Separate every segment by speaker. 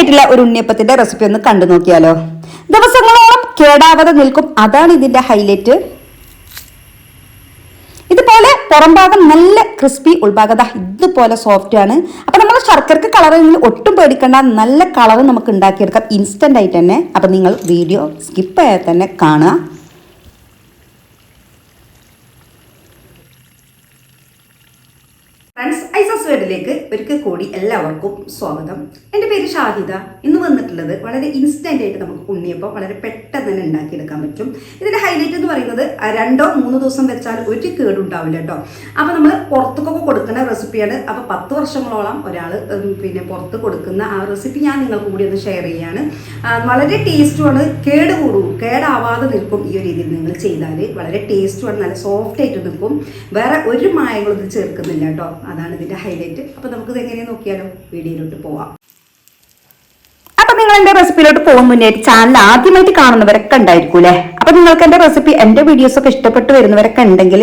Speaker 1: ആയിട്ടുള്ള ഒരു ഉണ്ണിയപ്പത്തിന്റെ റെസിപ്പി ഒന്ന് കണ്ടു നോക്കിയാലോ. ദിവസങ്ങളോളം കേടാവാതെ നിൽക്കും. അതാണ് ഇതിന്റെ ഹൈലൈറ്റ് ഇതുപോലെ പുറംഭാഗം നല്ല ക്രിസ്പി ഉൾഭാഗത ഇതുപോലെ സോഫ്റ്റ് ആണ്. അപ്പൊ നമ്മൾ ശർക്കരക്ക് കളർ ഒട്ടും പേടിക്കേണ്ട. നല്ല കളർ നമുക്ക് ഉണ്ടാക്കിയെടുക്കാം. ഇൻസ്റ്റന്റ് ആയിട്ട് തന്നെ. അപ്പൊ നിങ്ങൾ വീഡിയോ സ്കിപ്പ് ചെയ്യാതെ തന്നെ കാണുക. ഫ്രണ്ട്സ് ഐസസ് വേർഡിലേക്ക് ഒരിക്കൽ കൂടി എല്ലാവർക്കും സ്വാഗതം. എന്റെ പേര് ഷാഹിദ ഇന്ന് വന്നിട്ടുള്ളത് വളരെ ഇൻസ്റ്റന്റ് ആയിട്ട് നമുക്ക് ഉണ്ണിയപ്പം വളരെ പെട്ടെന്ന് തന്നെ ഉണ്ടാക്കിയെടുക്കാൻ പറ്റും. ഇതിന്റെ ഹൈലൈറ്റ് എന്ന് പറയുന്നത് രണ്ടോ മൂന്നോ ദിവസം വെച്ചാൽ ഒരു കേടുണ്ടാവില്ല കേട്ടോ. അപ്പോൾ നമ്മൾ പുറത്തൊക്കെ കൊടുക്കുന്ന റെസിപ്പിയാണ് അപ്പോൾ പത്ത് വർഷങ്ങളോളം ഒരാൾ പിന്നെ പുറത്ത് കൊടുക്കുന്ന ആ റെസിപ്പി ഞാൻ നിങ്ങൾക്ക് കൂടി ഒന്ന് ഷെയർ ചെയ്യാണ് വളരെ ടേസ്റ്റുമാണ് കേട് കൂടും കേടാവാതെ നിൽക്കും ഈ ഒരു രീതിയിൽ നിങ്ങൾ ചെയ്താൽ. വളരെ ടേസ്റ്റുമാണ് നല്ല സോഫ്റ്റ് ആയിട്ട് നിൽക്കും. വേറെ ഒരു മായങ്ങളും ഇത് ചേർക്കുന്നില്ല കേട്ടോ. അതാണ് ഇതിന്റെ ഹൈലൈറ്റ് അപ്പൊ നമുക്കിത് എങ്ങനെ നോക്കിയാലോ വീഡിയോയിലോട്ട് പോവാം. അപ്പൊ നിങ്ങൾ എന്റെ റെസിപ്പിയിലോട്ട് പോകുന്ന മുന്നേറ്റ് ചാനൽ ആദ്യമായിട്ട് കാണുന്നവരൊക്കെ ഉണ്ടായിരിക്കൂലേ? അപ്പൊ നിങ്ങൾക്ക് എന്റെ റെസിപ്പി എന്റെ വീഡിയോസ് ഒക്കെ ഇഷ്ടപ്പെട്ട് വരുന്നവരൊക്കെ ഉണ്ടെങ്കിൽ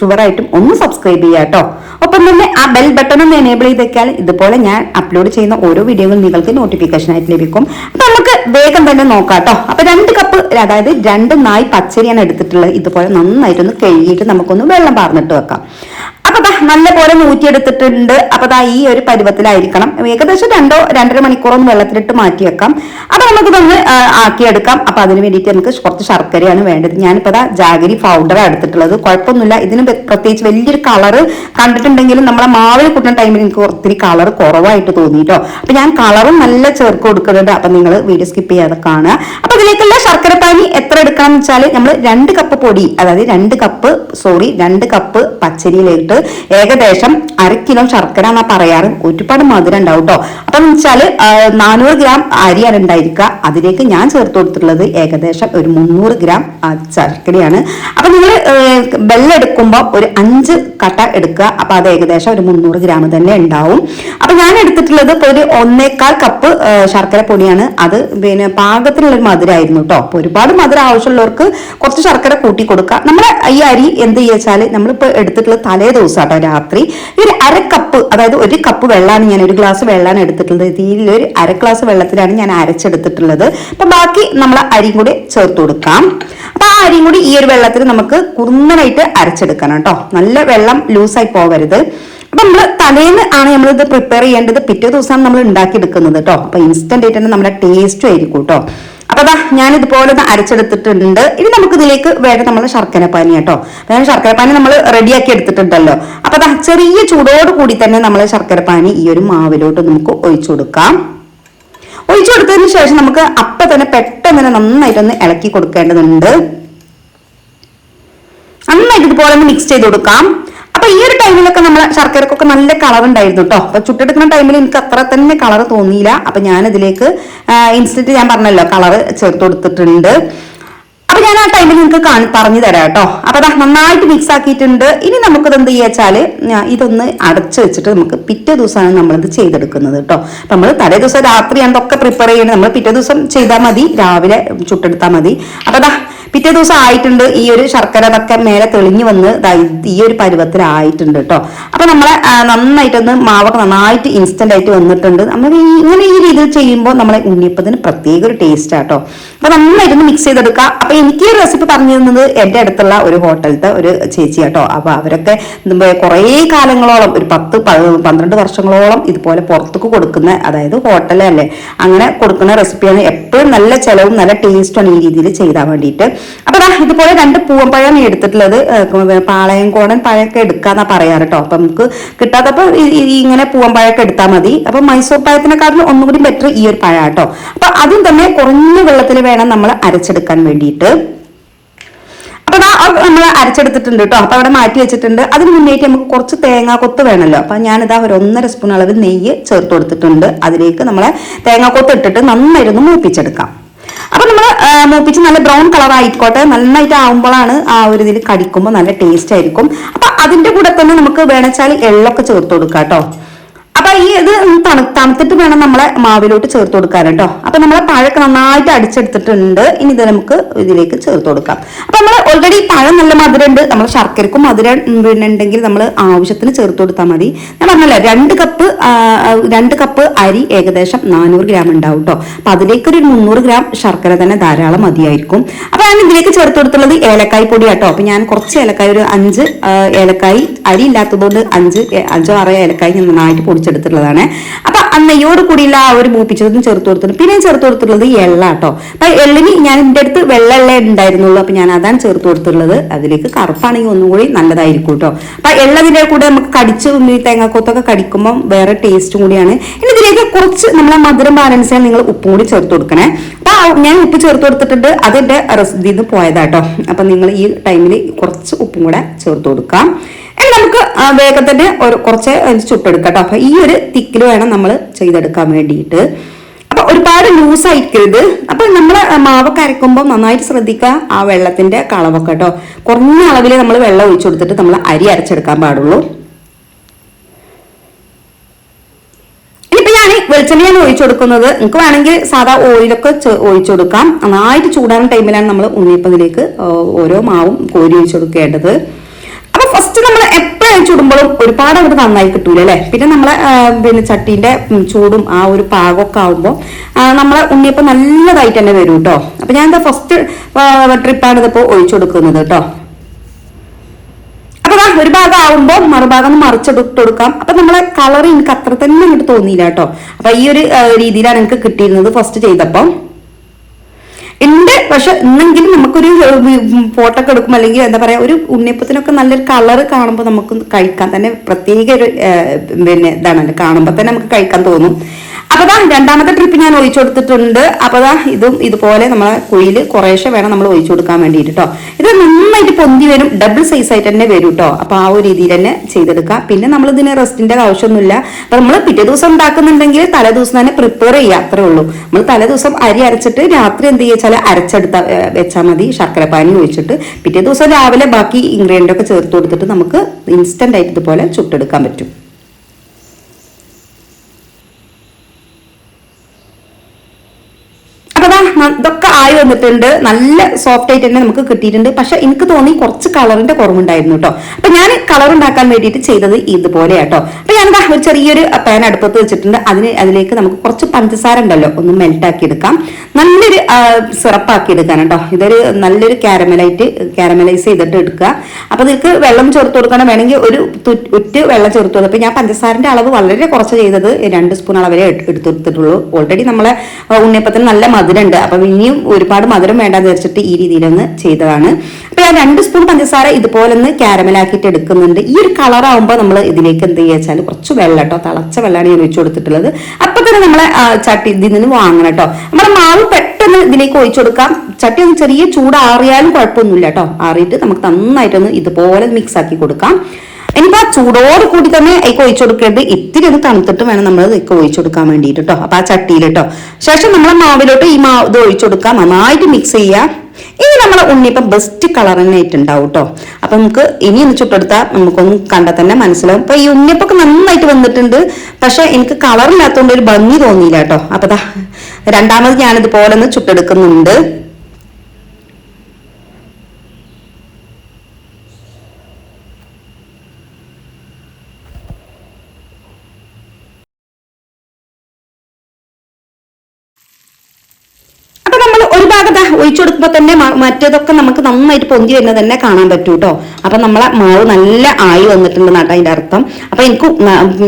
Speaker 1: ഷുവറായിട്ടും ഒന്ന് സബ്സ്ക്രൈബ് ചെയ്യുക കേട്ടോ. ഒപ്പം തന്നെ ആ ബെൽ ബട്ടൺ ഒന്ന് എനേബിൾ ചെയ്തേക്കാൽ ഇതുപോലെ ഞാൻ അപ്ലോഡ് ചെയ്യുന്ന ഓരോ വീഡിയോകളും നിങ്ങൾക്ക് നോട്ടിഫിക്കേഷൻ ആയിട്ട് ലഭിക്കും. അപ്പൊ നമുക്ക് വേഗം തന്നെ നോക്കാം കേട്ടോ. അപ്പൊ രണ്ട് കപ്പ് അതായത് രണ്ട് നായ് പച്ചരിയാണ് എടുത്തിട്ടുള്ളത്. ഇതുപോലെ നന്നായിട്ടൊന്ന് കഴുകിയിട്ട് നമുക്കൊന്ന് വെള്ളം പാർന്നിട്ട് വെക്കാം. അപ്പൊ നല്ല പോലെ നൂറ്റിയെടുത്തിട്ടുണ്ട് അപ്പൊ ദാ ഈ ഒരു പരുവത്തിലായിരിക്കണം. ഏകദേശം രണ്ടോ രണ്ടര മണിക്കൂറൊന്ന് വെള്ളത്തിലിട്ട് മാറ്റി വെക്കാം അപ്പൊ നമുക്ക് ഇതൊന്ന് ആക്കിയെടുക്കാം. അപ്പൊ അതിന് വേണ്ടിയിട്ട് നമുക്ക് കുറച്ച് ശർക്കരയാണ് വേണ്ടത്. ഞാനിപ്പോ ദാ ജാഗരി പൗഡറാണ് എടുത്തിട്ടുള്ളത്. കുഴപ്പമൊന്നുമില്ല. ഇതിന് പ്ര- പ്രത്യേകിച്ച് വലിയൊരു കളറ് കണ്ടിട്ടുണ്ടെങ്കിലും നമ്മളെ മാവിൽ കൂട്ടുന്ന ടൈമിൽ എനിക്ക് ഒത്തിരി കളർ കുറവായിട്ട് തോന്നിയിട്ടോ അപ്പൊ ഞാൻ കളറും നല്ല ചേർക്ക് കൊടുക്കുന്നുണ്ട്. അപ്പൊ നിങ്ങൾ വീഡിയോ സ്കിപ്പ് ചെയ്യാതെ കാണുക. അപ്പൊ ഇതിലേക്കുള്ള ശർക്കര പാനി എത്ര എടുക്കണം എന്ന് വെച്ചാൽ നമ്മൾ രണ്ട് കപ്പ് പൊടി അതായത് രണ്ട് കപ്പ് സോറി രണ്ട് കപ്പ് പച്ചരിയിലിട്ട് ഏകദേശം അര കിലോ ശർക്കര എന്നാ പറയാറ്. ഒരുപാട് മധുരം ഉണ്ടാവും കേട്ടോ അപ്പൊ എന്ന് വെച്ചാൽ നാനൂറ് ഗ്രാം അരിയാണ് ഉണ്ടായിരിക്കുക അതിലേക്ക് ഞാൻ ചേർത്ത് കൊടുത്തിട്ടുള്ളത് ഏകദേശം ഒരു മുന്നൂറ് ഗ്രാം ശർക്കരയാണ്. അപ്പൊ നിങ്ങൾ ബെല്ലെടുക്കുമ്പോൾ ഒരു അഞ്ച് കട്ട എടുക്കുക അപ്പൊ അത് ഏകദേശം ഒരു മുന്നൂറ് ഗ്രാം തന്നെ ഉണ്ടാവും. അപ്പൊ ഞാൻ എടുത്തിട്ടുള്ളത് ഒരു ഒന്നേക്കാൽ കപ്പ് ശർക്കര പൊടിയാണ്. അത് പിന്നെ പാകത്തിനുള്ള ഒരു മധുരമായിരുന്നു കേട്ടോ അപ്പൊ ഒരുപാട് മധുരം ആവശ്യമുള്ളവർക്ക് കുറച്ച് ശർക്കര കൂട്ടി കൊടുക്കുക നമ്മൾ ഈ അരി എന്ത് ചെയ്യുവെച്ചാൽ നമ്മളിപ്പോ എടുത്തിട്ടുള്ളത് തലേ ദിവസം കേട്ടോ രാത്രി ഒരു അര കപ്പ് അതായത് ഒരു കപ്പ് വെള്ളമാണ് ഞാൻ ഒരു ഗ്ലാസ് വെള്ളമാണ് എടുത്തിട്ടുള്ളത്. ഇതിൽ ഒരു അര ഗ്ലാസ് വെള്ളത്തിലാണ് ഞാൻ അരച്ചെടുത്തിട്ടുള്ളത്. അപ്പൊ ബാക്കി നമ്മൾ അരിയും കൂടി ചേർത്ത് കൊടുക്കാം. അപ്പൊ ആ അരിയും കൂടി ഈ ഒരു വെള്ളത്തിൽ നമുക്ക് കുറുന്നനായിട്ട് അരച്ചെടുക്കണം കേട്ടോ നല്ല വെള്ളം ലൂസായി പോകരുത്. അപ്പൊ നമ്മൾ തലേന്ന് ആണ് നമ്മളിത് പ്രിപ്പയർ ചെയ്യേണ്ടത്. പിറ്റേ ദിവസമാണ് നമ്മൾ ഉണ്ടാക്കി എടുക്കുന്നത് കേട്ടോ അപ്പൊ ഇൻസ്റ്റന്റ് ആയിട്ട് തന്നെ നമ്മുടെ ടേസ്റ്റും ആയിരിക്കും കേട്ടോ അപ്പൊ അതാ ഞാൻ ഇതുപോലെ ഒന്ന് അരച്ചെടുത്തിട്ടുണ്ട്. ഇനി നമുക്ക് ഇതിലേക്ക് വേണ്ട നമ്മൾ ശർക്കരപ്പാനി കേട്ടോ. ഞാൻ ശർക്കര പാനി നമ്മൾ റെഡിയാക്കി എടുത്തിട്ടുണ്ടല്ലോ. അപ്പൊ അതാ ചെറിയ ചൂടോട് കൂടി തന്നെ നമ്മൾ ശർക്കരപ്പാനി ഈ ഒരു മാവിലോട്ട് നമുക്ക് ഒഴിച്ചു കൊടുക്കാം. ഒഴിച്ചു കൊടുത്തതിന് ശേഷം നമുക്ക് അപ്പൊ തന്നെ പെട്ടെന്ന് തന്നെ നന്നായിട്ടൊന്ന് ഇളക്കി കൊടുക്കേണ്ടതുണ്ട്. നന്നായിട്ട് ഇതുപോലെ ഒന്ന് മിക്സ് ചെയ്ത് കൊടുക്കാം. അപ്പൊ ഈ ഒരു ടൈമിലൊക്കെ നമ്മൾ ശർക്കരക്കൊക്കെ നല്ല കളർ ഉണ്ടായിരുന്നു കേട്ടോ അപ്പൊ ചുട്ടെടുക്കുന്ന ടൈമിൽ എനിക്ക് അത്ര തന്നെ കളർ തോന്നിയില്ല. അപ്പൊ ഞാൻ ഇതിലേക്ക് ഇൻസ്റ്റന്റ് ഞാൻ പറഞ്ഞല്ലോ കളർ ചേർത്ത് കൊടുത്തിട്ടുണ്ട്. അപ്പൊ ഞാൻ ആ ടൈമിൽ നിങ്ങൾക്ക് കാണി പറഞ്ഞു തരാം കേട്ടോ അപ്പൊ അതാ നന്നായിട്ട് മിക്സ് ആക്കിയിട്ടുണ്ട്. ഇനി നമുക്കിത് എന്ത് ഞാൻ ഇതൊന്ന് അടച്ചു വെച്ചിട്ട് നമുക്ക് പിറ്റേ ദിവസമാണ് നമ്മളിത് ചെയ്തെടുക്കുന്നത് കേട്ടോ അപ്പൊ നമ്മൾ തലേ ദിവസം രാത്രിയാണ് ഇതൊക്കെ പ്രിപ്പയർ ചെയ്യുന്നത് നമ്മൾ പിറ്റേ ദിവസം ചെയ്താൽ മതി. രാവിലെ ചുട്ടെടുത്താൽ മതി. അപ്പൊ അതാ പിറ്റേ ദിവസം ആയിട്ടുണ്ട് ഈ ഒരു ശർക്കര അതൊക്കെ മേലെ തെളിഞ്ഞു വന്ന് ഈ ഒരു പരുവത്തിലായിട്ടുണ്ട് കേട്ടോ അപ്പൊ നമ്മളെ നന്നായിട്ടൊന്ന് മാവൊക്കെ നന്നായിട്ട് ഇൻസ്റ്റന്റ് ആയിട്ട് വന്നിട്ടുണ്ട്. നമ്മൾ ഇങ്ങനെ ഈ രീതിയിൽ ചെയ്യുമ്പോൾ നമ്മളെ ഉണ്ണിയപ്പത്തിന് പ്രത്യേക ഒരു ടേസ്റ്റ് ആട്ടോ അപ്പൊ നന്നായിട്ടൊന്ന് മിക്സ് ചെയ്തെടുക്കുക അപ്പൊ എനിക്ക് ഈ റെസിപ്പി പറഞ്ഞു തന്നത് എന്റെ അടുത്തുള്ള ഒരു ഹോട്ടലിലത്തെ ഒരു ചേച്ചി കേട്ടോ അപ്പൊ അവരൊക്കെ കുറേ കാലങ്ങളോളം ഒരു പത്ത് പന്ത്രണ്ട് വർഷങ്ങളോളം ഇതുപോലെ പുറത്തേക്ക് കൊടുക്കുന്ന അതായത് ഹോട്ടലല്ലേ അങ്ങനെ കൊടുക്കുന്ന റെസിപ്പിയാണ് എപ്പോഴും നല്ല ചെലവും നല്ല ടേസ്റ്റുമാണ് ഈ രീതിയിൽ ചെയ്താൽ വേണ്ടിയിട്ട്. അപ്പൊ ഇതുപോലെ രണ്ട് പൂവമ്പഴമാണ് എടുത്തിട്ടുള്ളത് പാളയം പാളയംകോടൻ പഴമൊക്കെ എടുക്കാന്നാ പറയാറ് കേട്ടോ അപ്പൊ നമുക്ക് കിട്ടാത്തപ്പോ ഈ- ഈ ഇങ്ങനെ പൂവമ്പഴമൊക്കെ എടുത്താൽ മതി. അപ്പൊ മൈസൂർ പഴത്തിനെക്കാട്ടിലും ഒന്നുകൂടി ബെറ്റർ ഈ ഒരു പഴം കേട്ടോ അപ്പൊ അതും തന്നെ കുറഞ്ഞ വെള്ളത്തിൽ വേണം നമ്മൾ അരച്ചെടുക്കാൻ വേണ്ടിയിട്ട്. അപ്പൊ നമ്മൾ അരച്ചെടുത്തിട്ടുണ്ട് കേട്ടോ അപ്പൊ അവിടെ മാറ്റി വെച്ചിട്ടുണ്ട്. അതിന് മുന്നേറ്റ് നമുക്ക് കുറച്ച് തേങ്ങാ കൊത്ത് വേണമല്ലോ അപ്പൊ ഞാനിതാ ഒരു ഒന്നര സ്പൂൺ അളവ് നെയ്യ് ചേർത്ത് കൊടുത്തിട്ടുണ്ട്. അതിലേക്ക് നമ്മളെ തേങ്ങാ കൊത്ത് ഇട്ടിട്ട് നന്നായിരുന്നു മൂപ്പിച്ചെടുക്കാം. അപ്പൊ നമ്മൾ മൂപ്പിച്ച് നല്ല ബ്രൗൺ കളർ ആയിക്കോട്ടെ നന്നായിട്ട് ആവുമ്പോഴാണ് ആ ഒരു ഇതിൽ കടിക്കുമ്പോൾ നല്ല ടേസ്റ്റ് ആയിരിക്കും. അപ്പൊ അതിന്റെ കൂടെ തന്നെ നമുക്ക് വേണച്ചാൽ എള്ളൊക്കെ ചേർത്ത് കൊടുക്കാം കേട്ടോ അപ്പൊ ഈ ഇത് തണു തണുത്തിട്ട് വേണം നമ്മളെ മാവിലോട്ട് ചേർത്ത് കൊടുക്കാൻ കേട്ടോ അപ്പൊ നമ്മളെ പഴമൊക്കെ നന്നായിട്ട് അടിച്ചെടുത്തിട്ടുണ്ട്. ഇനി ഇത് നമുക്ക് ഇതിലേക്ക് ചേർത്ത് കൊടുക്കാം. അപ്പൊ നമ്മൾ ഓൾറെഡി പഴം നല്ല മധുരം ഉണ്ട് നമ്മൾ ശർക്കരക്കും മധുരം ഉണ്ടെങ്കിൽ നമ്മൾ ആവശ്യത്തിന് ചേർത്ത് കൊടുത്താൽ മതി. ഞാൻ പറഞ്ഞല്ലോ രണ്ട് കപ്പ് രണ്ട് കപ്പ് അരി ഏകദേശം നാനൂറ് ഗ്രാം ഉണ്ടാവും കേട്ടോ അപ്പൊ അതിലേക്ക് ഒരു മുന്നൂറ് ഗ്രാം ശർക്കര തന്നെ ധാരാളം മതിയായിരിക്കും. അപ്പൊ ഞാൻ ഇതിലേക്ക് ചേർത്ത് കൊടുത്തുള്ളത് ഏലക്കായ് പൊടി കേട്ടോ അപ്പൊ ഞാൻ കുറച്ച് ഏലക്കായ് ഒരു അഞ്ച് ഏലക്കായ് അരി ഇല്ലാത്തതുകൊണ്ട് അഞ്ച് അഞ്ചോ ആറോ ഏലക്കായ് നന്നായിട്ട് നന്നായിട്ട് പൊടിച്ചെടുത്തിട്ടുള്ളതാണ് അപ്പൊ അമ്മയോട് കൂടിയുള്ള ആ ഒരു മൂപ്പിച്ചതും ചേർത്ത് കൊടുത്തിട്ടുണ്ട് പിന്നെ ചേർത്ത് കൊടുത്തിട്ടുള്ളത് എള്ള കേട്ടോ അപ്പൊ എള്ളിന് ഞാൻ എന്റെ അടുത്ത് വെള്ള ഉണ്ടായിരുന്നുള്ളൂ അപ്പൊ ഞാൻ അതാണ് ചേർത്ത് കൊടുത്തിട്ടുള്ളത് അതിലേക്ക് കറുപ്പാണെങ്കിൽ ഒന്നും കൂടി നല്ലതായിരിക്കും കേട്ടോ അപ്പൊ എള്ളതിന്റെ കൂടെ നമുക്ക് കടിച്ച് ഈ തേങ്ങാക്കൊത്തൊക്കെ കടിക്കുമ്പോൾ വേറെ ടേസ്റ്റും കൂടിയാണ്. ഇനി ഇതിലേക്ക് കുറച്ച് നമ്മളെ മധുരം ബാലൻസ് ചെയ്യാൻ നിങ്ങൾ ഉപ്പും കൂടി ചേർത്ത് കൊടുക്കണേ. ഞാൻ ഉപ്പ് ചേർത്ത് കൊടുത്തിട്ടുണ്ട്. അതിന്റെ റെസിപ്പിന്ന് പോയതാട്ടോ അപ്പൊ നിങ്ങൾ ഈ ടൈമിൽ കുറച്ച് ഉപ്പും കൂടെ ചേർത്ത് കൊടുക്കാം. ഇനി നമുക്ക് വേഗത്തിന്റെ ഒരു കുറച്ച് ചുട്ടെടുക്കാം കേട്ടോ അപ്പൊ ഈ ഒരു തിക്കിൽ വേണം നമ്മൾ ചെയ്തെടുക്കാൻ വേണ്ടിയിട്ട്. അപ്പൊ ഒരുപാട് ലൂസ് ആയിരിക്കരുത് അപ്പൊ നമ്മൾ മാവ് കരക്കുമ്പോൾ നന്നായിട്ട് ശ്രദ്ധിക്കുക ആ വെള്ളത്തിന്റെ കളവൊക്കെ കേട്ടോ. കുറഞ്ഞ അളവിൽ നമ്മൾ വെള്ളം ഒഴിച്ചു കൊടുത്തിട്ട് നമ്മൾ അരി അരച്ചെടുക്കാൻ പാടുള്ളൂ. വെളിച്ചെണ്ണയാണ് ഒഴിച്ചു കൊടുക്കുന്നത്. നിങ്ങൾക്ക് വേണമെങ്കിൽ സാധാ ഓയിലൊക്കെ ഒഴിച്ചു കൊടുക്കാം. നന്നായിട്ട് ചൂടാകുന്ന ടൈമിലാണ് നമ്മൾ ഉണ്ണിയപ്പതിലേക്ക് ഓരോ മാവും കോരി ഒഴിച്ചു കൊടുക്കേണ്ടത്. ഫസ്റ്റ് നമ്മൾ എപ്പോഴും ചുടുമ്പോഴും ഒരുപാട് അങ്ങോട്ട് നന്നായി കിട്ടൂല അല്ലെ? പിന്നെ നമ്മളെ പിന്നെ ചട്ടീന്റെ ചൂടും ആ ഒരു പാകമൊക്കെ ആവുമ്പോൾ നമ്മളെ ഉണ്ണിയപ്പം നല്ലതായിട്ട് തന്നെ വരും കേട്ടോ അപ്പൊ ഞാൻ എന്താ ഫസ്റ്റ് ട്രിപ്പാണ് ഇതിപ്പോ ഒഴിച്ചു കൊടുക്കുന്നത് കേട്ടോ അപ്പൊ ഒരു ഭാഗം ആവുമ്പോൾ മറുഭാഗം മറിച്ചെടുത്ത് കൊടുക്കാം. അപ്പൊ നമ്മളെ കളർ എനിക്ക് അത്ര തന്നെ അങ്ങോട്ട് തോന്നിയില്ല കേട്ടോ അപ്പൊ ഈ ഒരു രീതിയിലാണ് എനിക്ക് കിട്ടിയിരുന്നത് ഫസ്റ്റ് ചെയ്തപ്പം. ഉണ്ട്. പക്ഷെ എന്നെങ്കിലും നമുക്കൊരു ഫോട്ടോ ഒക്കെ എടുക്കുമ്പോൾ അല്ലെങ്കിൽ എന്താ പറയുക ഒരു ഉണ്ണിയപ്പത്തിനൊക്കെ നല്ലൊരു കളർ കാണുമ്പോൾ നമുക്ക് കഴിക്കാൻ തന്നെ പ്രത്യേക ഒരു പിന്നെ ഇതാണല്ലോ കാണുമ്പോൾ തന്നെ നമുക്ക് കഴിക്കാൻ തോന്നും. അപ്പൊ രണ്ടാമത്തെ ട്രിപ്പ് ഞാൻ ഒഴിച്ചു കൊടുത്തിട്ടുണ്ട്. അപ്പൊ ഇതും ഇതുപോലെ നമ്മളെ കുഴിയിൽ കുറേശ്ശെ വേണം നമ്മൾ ഒഴിച്ചു കൊടുക്കാൻ വേണ്ടിയിട്ട് കേട്ടോ ഇത് നന്നായിട്ട് പൊന്തി വരും. ഡബിൾ സൈസ് ആയിട്ട് തന്നെ വരും കേട്ടോ അപ്പൊ ആ ഒരു രീതിയിൽ തന്നെ ചെയ്തെടുക്കാം. പിന്നെ നമ്മൾ ഇതിന് റെസ്റ്റിന്റെ ആവശ്യമൊന്നുമില്ല. അപ്പൊ നമ്മൾ പിറ്റേ ദിവസം ഉണ്ടാക്കുന്നുണ്ടെങ്കിൽ തലേ ദിവസം തന്നെ പ്രിപ്പയർ ചെയ്യുക അത്രേ ഉള്ളൂ. നമ്മൾ തലേ ദിവസം അരി അരച്ചിട്ട് രാത്രി എന്ത് ചെയ്യുക അരച്ചെടുത്ത വെച്ചാൽ മതി. ശർക്കരപ്പാനി ഒഴിച്ചിട്ട് പിറ്റേ ദിവസം രാവിലെ ബാക്കി ഇൻഗ്രീഡിയന്റ് ഒക്കെ ചേർത്ത് കൊടുത്തിട്ട് നമുക്ക് ഇൻസ്റ്റന്റ് ആയിട്ട് ഇതുപോലെ ചുട്ടെടുക്കാൻ പറ്റും അപ്പൊ ദാ ന- ഇതൊക്കെ ആയി വന്നിട്ടുണ്ട്. നല്ല സോഫ്റ്റ് ആയിട്ട് തന്നെ നമുക്ക് കിട്ടിയിട്ടുണ്ട്. പക്ഷെ എനിക്ക് തോന്നി കുറച്ച് കളറിന്റെ കുറവുണ്ടായിരുന്നു കേട്ടോ. അപ്പൊ ഞാൻ കളർ ഉണ്ടാക്കാൻ വേണ്ടിയിട്ട് ചെയ്തത് ഇതുപോലെ കേട്ടോ അപ്പൊ ഞാൻ ഒരു ചെറിയൊരു പാൻ അടുപ്പത്ത് വെച്ചിട്ടുണ്ട്. അതിന് അതിലേക്ക് നമുക്ക് കുറച്ച് പഞ്ചസാര ഉണ്ടല്ലോ ഒന്ന് മെൽറ്റ് ആക്കി എടുക്കാം. നല്ലൊരു സിറപ്പ് ആക്കി എടുക്കാൻ കേട്ടോ. ഇതൊരു നല്ലൊരു കാരമലൈറ്റ് കാരമലൈസ് ചെയ്തിട്ട് എടുക്കുക. അപ്പൊ നിങ്ങൾക്ക് വെള്ളം ചേർത്ത് കൊടുക്കണം. വേണമെങ്കിൽ ഒരു ഉറ്റ് വെള്ളം ചേർത്ത് കൊടുക്കുക അപ്പൊ ഞാൻ പഞ്ചസാരന്റെ അളവ് വളരെ കുറച്ച് ചെയ്തത് രണ്ട് സ്പൂൺ അളവരെ എടുത്തു എടുത്തെടുത്തിട്ടുള്ളൂ ഓൾറെഡി നമ്മളെ ഉണ്ണിയപ്പത്തിന് നല്ല മധുരം ഉണ്ട് അപ്പം ഇനിയും ഒരുപാട് മധുരം വേണ്ടെന്ന് വെച്ചിട്ട് ഈ രീതിയിലൊന്ന് ചെയ്തതാണ്. അപ്പൊ ഞാൻ രണ്ട് സ്പൂൺ പഞ്ചസാര ഇതുപോലെ ഒന്ന് ക്യാരമലാക്കിയിട്ട് എടുക്കുന്നുണ്ട്. ഈ ഒരു കളർ ആവുമ്പോൾ നമ്മൾ ഇതിലേക്ക് എന്ത് ചെയ്യുക വെച്ചാൽ കുറച്ച് വെള്ളം കേട്ടോ തിളച്ച വെള്ളമാണ് ഞാൻ ഒഴിച്ചു കൊടുത്തിട്ടുള്ളത്. അപ്പൊ തന്നെ നമ്മളെ ചട്ടി ഇതിൽ നിന്ന് വാങ്ങണം കേട്ടോ നമ്മുടെ മാവ് പെട്ടെന്ന് ഇതിലേക്ക് ഒഴിച്ചു കൊടുക്കാം. ചട്ടി ഒന്ന് ചെറിയ ചൂടാറിയാലും കുഴപ്പമൊന്നുമില്ല കേട്ടോ ആറിയിട്ട് നമുക്ക് നന്നായിട്ടൊന്ന് ഇതുപോലെ മിക്സ് ആക്കി കൊടുക്കാം. ഇനിയിപ്പോ ആ ചൂടോട് കൂടി തന്നെ അതിക്ക് ഒഴിച്ചു കൊടുക്കരുത്. ഇത്തിരി ഒന്ന് തണുത്തിട്ട് വേണം നമ്മൾ ഇതിക്ക് ഒഴിച്ചു കൊടുക്കാൻ വേണ്ടിയിട്ട് കേട്ടോ അപ്പൊ ആ ചട്ടിയിൽ കേട്ടോ ശേഷം നമ്മൾ മാവിലോട്ട് ഈ മാവ് ഇത് ഒഴിച്ചു കൊടുക്കാം നന്നായിട്ട് മിക്സ് ചെയ്യുക. ഇനി നമ്മളെ ഉണ്ണിയപ്പം ബെസ്റ്റ് കളർ തന്നെ ആയിട്ടുണ്ടാവും കേട്ടോ അപ്പൊ നമുക്ക് ഇനി ഒന്ന് ചുട്ടെടുത്താൽ നമുക്കൊന്ന് കണ്ടാൽ തന്നെ മനസ്സിലാവും. അപ്പൊ ഈ ഉണ്ണിയപ്പൊക്കെ നന്നായിട്ട് വന്നിട്ടുണ്ട്. പക്ഷെ എനിക്ക് കളറില്ലാത്തതുകൊണ്ട് ഒരു ഭംഗി തോന്നിയില്ല കേട്ടോ അപ്പൊ രണ്ടാമത് ഞാനിതുപോലെ ഒന്ന് ചുട്ടെടുക്കുന്നുണ്ട് അപ്പൊ നമ്മൾ ഒരു ഭാഗം ദാ ഒഴിച്ചു കൊടുക്കുമ്പോൾ തന്നെ മറ്റേതൊക്കെ നമുക്ക് നന്നായിട്ട് പൊന്തി വരുന്നത് തന്നെ കാണാൻ പറ്റൂ കേട്ടോ അപ്പൊ നമ്മളെ മാവ് നല്ല ആയി വന്നിട്ടുണ്ട് നാട്ടോ അതിന്റെ അർത്ഥം. അപ്പൊ എനിക്ക്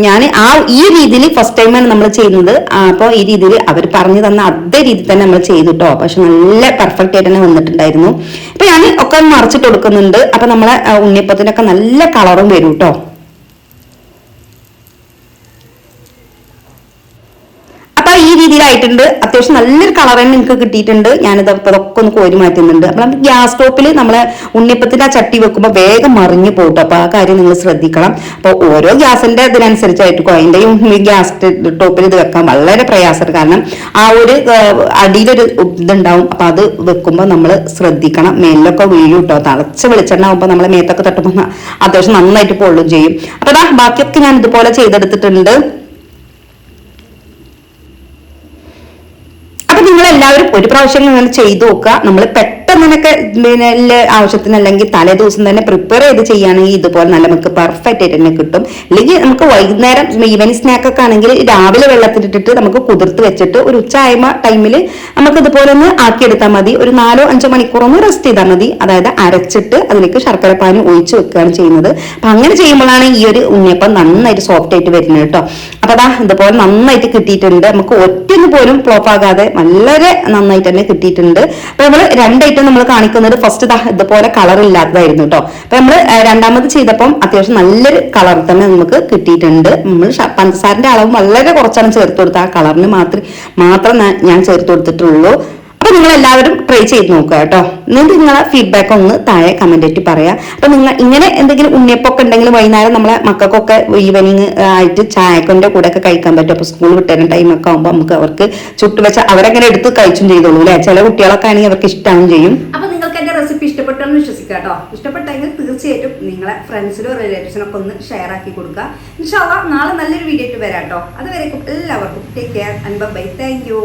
Speaker 1: ഞാൻ ആ ഈ രീതിയിൽ ഫസ്റ്റ് ടൈമാണ് നമ്മൾ ചെയ്യുന്നത്. അപ്പോൾ ഈ രീതിയിൽ അവർ പറഞ്ഞു തന്ന അതേ രീതി തന്നെ നമ്മൾ ചെയ്തു കേട്ടോ പക്ഷെ നല്ല പെർഫെക്റ്റ് ആയിട്ട് തന്നെ വന്നിട്ടുണ്ടായിരുന്നു. അപ്പൊ ഞാൻ ഒക്കെ മറിച്ചിട്ട് കൊടുക്കുന്നുണ്ട്. അപ്പൊ നമ്മളെ ഉണ്ണിയപ്പത്തിനൊക്കെ നല്ല കളറും വരും കേട്ടോ അപ്പൊ ഈ രീതിയിലായിട്ടുണ്ട് അത്യാവശ്യം നല്ലൊരു കളർ തന്നെ എനിക്ക് കിട്ടിയിട്ടുണ്ട്. ഞാനിത് ഇതൊക്കെ ഒന്ന് കോരി മാറ്റുന്നുണ്ട്. നമ്മൾ ഗ്യാസ് സ്റ്റോപ്പിൽ നമ്മളെ ഉണ്ണിയപ്പത്തിന്റെ ആ ചട്ടി വെക്കുമ്പോൾ വേഗം മറിഞ്ഞു പോട്ടോ. അപ്പൊ ആ കാര്യം നിങ്ങൾ ശ്രദ്ധിക്കണം. അപ്പൊ ഓരോ ഗ്യാസിന്റെ ഇതിനനുസരിച്ചായിരിക്കും അതിന്റെയും ഗ്യാസ് ടോപ്പിൽ ഇത് വെക്കാൻ വളരെ പ്രയാസമാണ്. കാരണം ആ ഒരു അടിയിലൊരു ഇതുണ്ടാവും. അപ്പൊ അത് വെക്കുമ്പോൾ നമ്മൾ ശ്രദ്ധിക്കണം. മേലിലൊക്കെ വീഴും കേട്ടോ തളച്ച് വെളിച്ചെണ്ണ ആകുമ്പോൾ നമ്മളെ മേത്തൊക്കെ തട്ടുമ്പോൾ അത്യാവശ്യം നന്നായിട്ട് പൊള്ളും ചെയ്യും. അപ്പൊ ബാക്കിയൊക്കെ ഞാൻ ഇതുപോലെ ചെയ്തെടുത്തിട്ടുണ്ട്. എല്ലാവരും ഒരു പ്രാവശ്യം നിങ്ങൾ ചെയ്തു നോക്കുക. നമ്മൾ പെട്ടെന്നൊക്കെ പിന്നെ ആവശ്യത്തിന് അല്ലെങ്കിൽ തലേ ദിവസം തന്നെ പ്രിപ്പയർ ചെയ്ത് ചെയ്യുകയാണെങ്കിൽ ഇതുപോലെ നല്ല നമുക്ക് പെർഫെക്റ്റ് ആയിട്ട് തന്നെ കിട്ടും. അല്ലെങ്കിൽ നമുക്ക് വൈകുന്നേരം ഈവനിങ് സ്നാക്ക് ഒക്കെ ആണെങ്കിൽ രാവിലെ വെള്ളത്തിലിട്ടിട്ട് നമുക്ക് കുതിർത്ത് വെച്ചിട്ട് ഒരു ഉച്ചയായ്മ ടൈമിൽ നമുക്ക് ഇതുപോലെ ഒന്ന് ആക്കിയെടുത്താൽ മതി. ഒരു നാലോ അഞ്ചോ മണിക്കൂർ ഒന്ന് റെസ്റ്റ് ചെയ്താൽ മതി. അതായത് അരച്ചിട്ട് അതിലേക്ക് ശർക്കര പാനി ഒഴിച്ചു വെക്കുകയാണ് ചെയ്യുന്നത്. അപ്പൊ അങ്ങനെ ചെയ്യുമ്പോഴാണ് ഈ ഒരു ഉണ്ണിയപ്പം നന്നായിട്ട് സോഫ്റ്റ് ആയിട്ട് വരുന്നത് കേട്ടോ. അപ്പൊ അതാ ഇതുപോലെ നന്നായിട്ട് കിട്ടിയിട്ടുണ്ട്. നമുക്ക് ഒറ്റ പോലും ഫ്ലോപ്പ് ആകാതെ വളരെ നന്നായിട്ട് തന്നെ കിട്ടിയിട്ടുണ്ട്. അപ്പൊ നമ്മൾ രണ്ടായിട്ട് നമ്മൾ കാണിക്കുന്നത് ഫസ്റ്റ് ഇതുപോലെ കളർ ഇല്ലാത്തതായിരുന്നു കേട്ടോ അപ്പൊ നമ്മൾ രണ്ടാമത് ചെയ്തപ്പം അത്യാവശ്യം നല്ലൊരു കളർ തന്നെ നമുക്ക് കിട്ടിയിട്ടുണ്ട്. നമ്മൾ പഞ്ചസാരന്റെ അളവ് വളരെ കുറച്ചാണ് ചേർത്ത് കൊടുത്തത്. ആ കളറിന് മാത്രം മാത്രം ഞാൻ ചേർത്ത് കൊടുത്തിട്ടുള്ളൂ. അപ്പൊ നിങ്ങൾ എല്ലാവരും ട്രൈ ചെയ്ത് നോക്കുക കേട്ടോ. എന്നിട്ട് നിങ്ങളെ ഫീഡ്ബാക്ക് ഒന്ന് താഴെ കമന്റ് ആയിട്ട് പറയാം. അപ്പൊ നിങ്ങൾ ഇങ്ങനെ എന്തെങ്കിലും ഉണ്ണിയപ്പൊക്കെ ഉണ്ടെങ്കിൽ വൈകുന്നേരം നമ്മളെ മക്കൾക്കൊക്കെ ഈവനിങ് ആയിട്ട് ചായക്കൊന്റെ കൂടെ ഒക്കെ കഴിക്കാൻ പറ്റും. അപ്പൊ സ്കൂൾ വിട്ടുന്ന ടൈമൊക്കെ ആകുമ്പോൾ നമുക്ക് അവർക്ക് ചുട്ടു വെച്ച അവരങ്ങനെ എടുത്ത് കഴിച്ചും ചെയ്തോളൂ അല്ലെ? ചില കുട്ടികളൊക്കെ ആണെങ്കിൽ അവർക്ക് ഇഷ്ടമാവും ചെയ്യും. അപ്പൊ നിങ്ങൾക്ക് എന്റെ റെസിപ്പി ഇഷ്ടപ്പെട്ടെന്ന് വിശ്വസിക്കുക കേട്ടോ. ഇഷ്ടപ്പെട്ടെങ്കിൽ തീർച്ചയായിട്ടും നിങ്ങളെ ഫ്രണ്ട്സിനോ റിലേറ്റീവ്സിനൊക്കെ ഒന്ന് ഷെയർ ആക്കി കൊടുക്കുക. ഇൻഷാല്ല നാളെ നല്ലൊരു വീഡിയോ ആയിട്ട് വരാം കേട്ടോ. അതുവരേക്കും എല്ലാവർക്കും take care and bye thank you